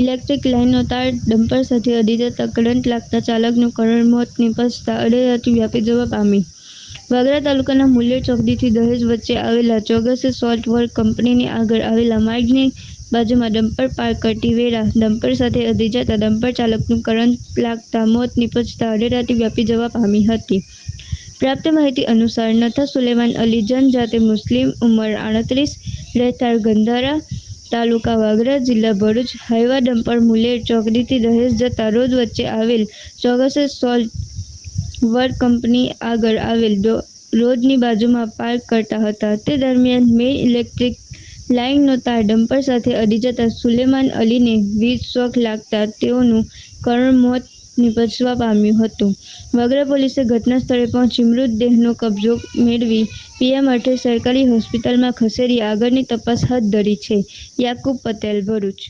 Electric લાઇનનો તાર dumper સાથે અડી જતા કરંટ લાગતા ચાલકનું કરણ મોત નિપજતા અડેરાતી વ્યાપી જવા પામી. વાગરા તાલુકાના મૂલ્ય ચોકડીથી દહેજ વચ્ચે આવેલા ચોગસે સોલ્ટ વર્ક કંપનીની આગળ આવેલા માર્ગની બાજુમાં ડમ્પર પાર્ક કરતી વેળા ડમ્પર સાથે અડી જતા ડમ્પર ચાલકનું કરંટ લાગતા મોત નીપજતા અડેરાતી વ્યાપી જવા પામી હતી. પ્રાપ્ત માહિતી અનુસાર નથા સુલેમાન અલી જનજાતિ મુસ્લિમ ઉંમર આડત્રીસ રહેતા ગંધારા તાલુકા વાગરા, જિલ્લા ભરૂચ, હાઈવા ડમ્પર મુલેર, ચોકડીથી દહેજ જતા રોડ વચ્ચે આવેલ ચોગસે સોલ્ટ વર્ક કંપની આગળ આવેલ રોડની બાજુમાં પાર્ક કરતા હતા. તે દરમિયાન મેઇન ઇલેક્ટ્રિક લાઇનનો તાર ડમ્પર સાથે અડી જતા સુલેમાન અલીને વીજ શોક લાગતા તેઓનું કરુણ મોત નીપજવા પામ્યું હતું. વાગરા પોલીસે ઘટના સ્થળે પહોંચી મૃતદેહનો કબજો મેળવી પીએમ અર્થે સરકારી હોસ્પિટલમાં ખસેડી આગળની તપાસ હાથ ધરી છે. યાકુબ પટેલ, ભરૂચ.